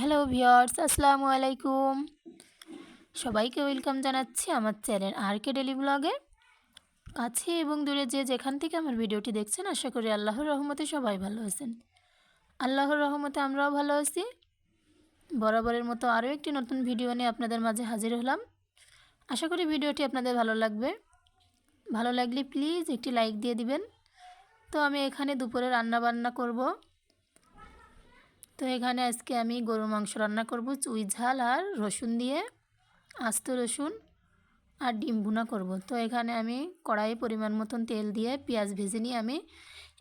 Hello viewers আসসালামু আলাইকুম সবাইকে ওয়েলকাম জানাচ্ছি আমার চ্যানেল আর কে ডেলি ব্লগে কাছে এবং দূরে যে যেখান থেকে আমার ভিডিওটি দেখছেন, আশা করি আল্লাহর রহমতে সবাই ভালো আছেন। আল্লাহর রহমতে আমরাও ভালো আছি। বরাবরের মতো আরও একটি নতুন ভিডিও নিয়ে আপনাদের মাঝে হাজির হলাম। আশা করি ভিডিওটি আপনাদের ভালো লাগবে। ভালো লাগলে প্লিজ একটি লাইক দিয়ে দিবেন। তো আমি এখানে দুপুরে রান্না বান্না করব। তো এখানে আজকে আমি গরুর মাংস রান্না করব। চুই ঝাল আর রসুন দিয়ে আস্ত রসুন আর ডিম ভুনা করব। তো এখানে আমি কড়াইয়ে পরিমাণ মতন তেল দিয়ে পেঁয়াজ ভেজে নিয়ে আমি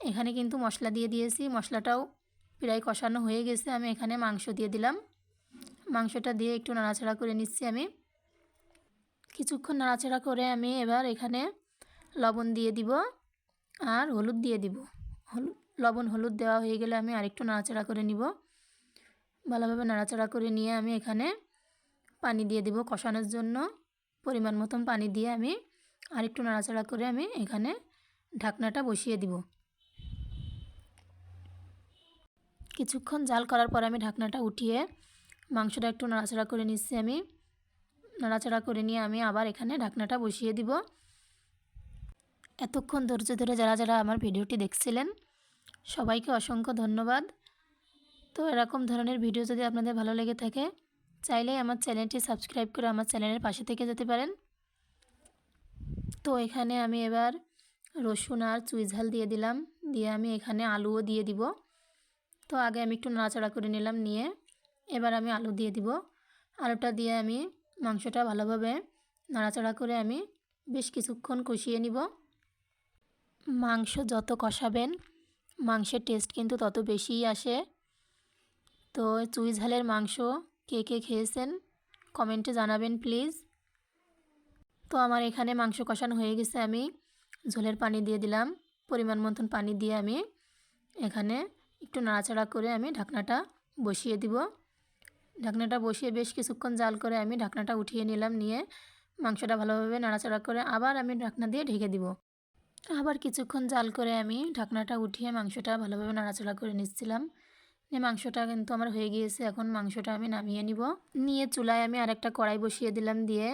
এখানে কিন্তু মশলা দিয়ে দিয়েছি। মশলাটাও প্রায় কষানো হয়ে গেছে। আমি এখানে মাংস দিয়ে দিলাম। মাংসটা দিয়ে একটু নাড়াচাড়া করে নিচ্ছি আমি। কিছুক্ষণ নাড়াচাড়া করে আমি এবার এখানে লবণ দিয়ে দিব আর হলুদ দিয়ে দিব। হলুদ লবণ হলুদ দেওয়া হয়ে গেলে আমি আরেকটু নাড়াচাড়া করে নিব। ভালোভাবে নাড়াচাড়া করে নিয়ে আমি এখানে পানি দিয়ে দিব কষানোর জন্য। পরিমাণ মতন পানি দিয়ে আমি আরেকটু নাড়াচাড়া করে আমি এখানে ঢাকনাটা বসিয়ে দিব। কিছুক্ষণ জাল করার পর আমি ঢাকনাটা উঠিয়ে মাংসটা একটু নাড়াচাড়া করে নিচ্ছি আমি। নাড়াচাড়া করে নিয়ে আমি আবার এখানে ঢাকনাটা বসিয়ে দিব। এতক্ষণ ধৈর্য ধরে যারা যারা আমার ভিডিওটি দেখছিলেন, সবাইকে অসংখ্য ধন্যবাদ। তো এরকম ধরনের ভিডিও যদি আপনাদের ভালো লেগে থাকে, চাইলে আমার চ্যানেলটি সাবস্ক্রাইব করে আমার চ্যানেলের পাশে থেকে যেতে পারেন। তো এখানে আমি এবার রসুন আর চুই ঝাল দিয়ে দিলাম, দিয়ে আমি এখানে আলুও দিয়ে দিব। তো আগে আমি একটু নাড়াচাড়া করে নিলাম, নিয়ে এবার আমি আলু দিয়ে দিব। আলুটা দিয়ে আমি মাংসটা ভালোভাবে নাড়াচাড়া করে আমি বেশ কিছুক্ষণ কষিয়ে নিব। মাংস যত কষাবেন, মাংসের টেস্ট কিন্তু তত বেশিই আসে। তো চুই ঝালের মাংস কে কে খেয়েছেন কমেন্টে জানাবেন, প্লিজ। তো আমার এখানে মাংস কষানো হয়ে গেছে আমি। ঝোলের পানি দিয়ে দিলাম, পরিমাণ মতন পানি দিয়ে আমি এখানে একটু নাড়াচাড়া করে আমি ঢাকনাটা বসিয়ে দিব। ঢাকনাটা বসিয়ে বেশ কিছুক্ষণ জাল করে আমি ঢাকনাটা উঠিয়ে নিলাম, নিয়ে মাংসটা ভালোভাবে নাড়াচাড়া করে আবার আমি ঢাকনা দিয়ে ঢেকে দিব। আবার কিছুক্ষণ জাল করে আমি ঢাকনাটা উঠিয়ে মাংসটা ভালোভাবে নাড়াচাড়া করে নিচ্ছিলাম। মাংসটা কিন্তু আমার হয়ে গিয়েছে, এখন মাংসটা আমি নামিয়ে নিব। নিয়ে চুলায় আমি আরেকটা কড়াই বসিয়ে দিলাম দিয়ে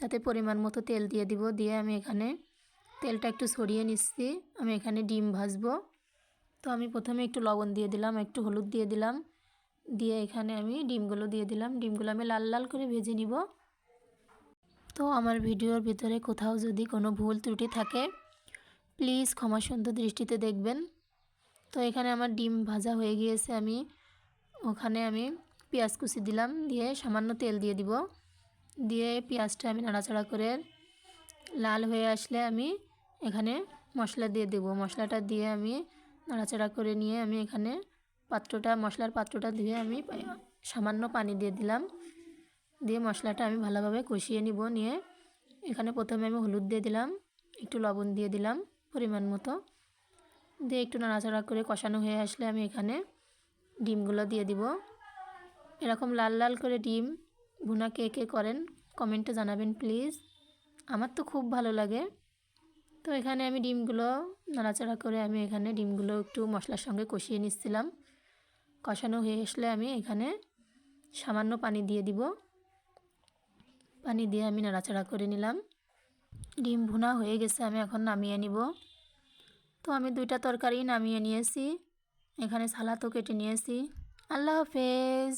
তাতে পরিমাণ মতো তেল দিয়ে দিব। দিয়ে আমি এখানে তেলটা একটু সরিয়ে নিচ্ছি। আমি এখানে ডিম ভাজবো। তো আমি প্রথমে একটু লবণ দিয়ে দিলাম, একটু হলুদ দিয়ে দিলাম। দিয়ে এখানে আমি ডিমগুলো দিয়ে দিলাম। ডিমগুলো আমি লাল লাল করে ভেজে নিব। তো আমার ভিডিওর ভিতরে কোথাও যদি কোনো ভুল ত্রুটি থাকে, প্লিজ ক্ষমা সুন্দর দৃষ্টিতে দেখবেন। তো এখানে আমার ডিম ভাজা হয়ে গিয়েছে আমি। ওখানে আমি পেঁয়াজ কুচি দিলাম, দিয়ে সামান্য তেল দিয়ে দিব। দিয়ে পেঁয়াজটা আমি নাড়াচাড়া করে লাল হয়ে আসলে আমি এখানে মশলা দিয়ে দেব। মশলাটা দিয়ে আমি নাড়াচাড়া করে নিয়ে আমি এখানে পাত্রটা, মশলার পাত্রটা ধুয়ে আমি সামান্য পানি দিয়ে দিলাম। দিয়ে মশলাটা আমি ভালোভাবে কষিয়ে নিব। নিয়ে এখানে প্রথমে আমি হলুদ দিয়ে দিলাম, একটু লবণ দিয়ে দিলাম পরিমাণ মতো। দিয়ে একটু নাড়াচাড়া করে কষানো হয়ে আসলে আমি এখানে ডিমগুলো দিয়ে দিব। এরকম লাল লাল করে ডিম, ভুনা কে কে করেন কমেন্টে জানাবেন প্লিজ। আমার তো খুব ভালো লাগে। তো এখানে আমি ডিমগুলো নাড়াচাড়া করে আমি এখানে ডিমগুলো একটু মশলার সঙ্গে কষিয়ে নিচ্ছিলাম। কষানো হয়ে আসলে আমি এখানে সামান্য পানি দিয়ে দিব। পানি দিয়ে আমি নাড়াচাড়া করে নিলাম। ডিম ভুনা হয়ে গেছে, আমি এখন নামিয়ে নিব। তো আমি দুইটা তরকারি নামিয়ে নিয়েছি। এখানে সালাদও কেটে নিয়েছি। আল্লাহ হাফেজ।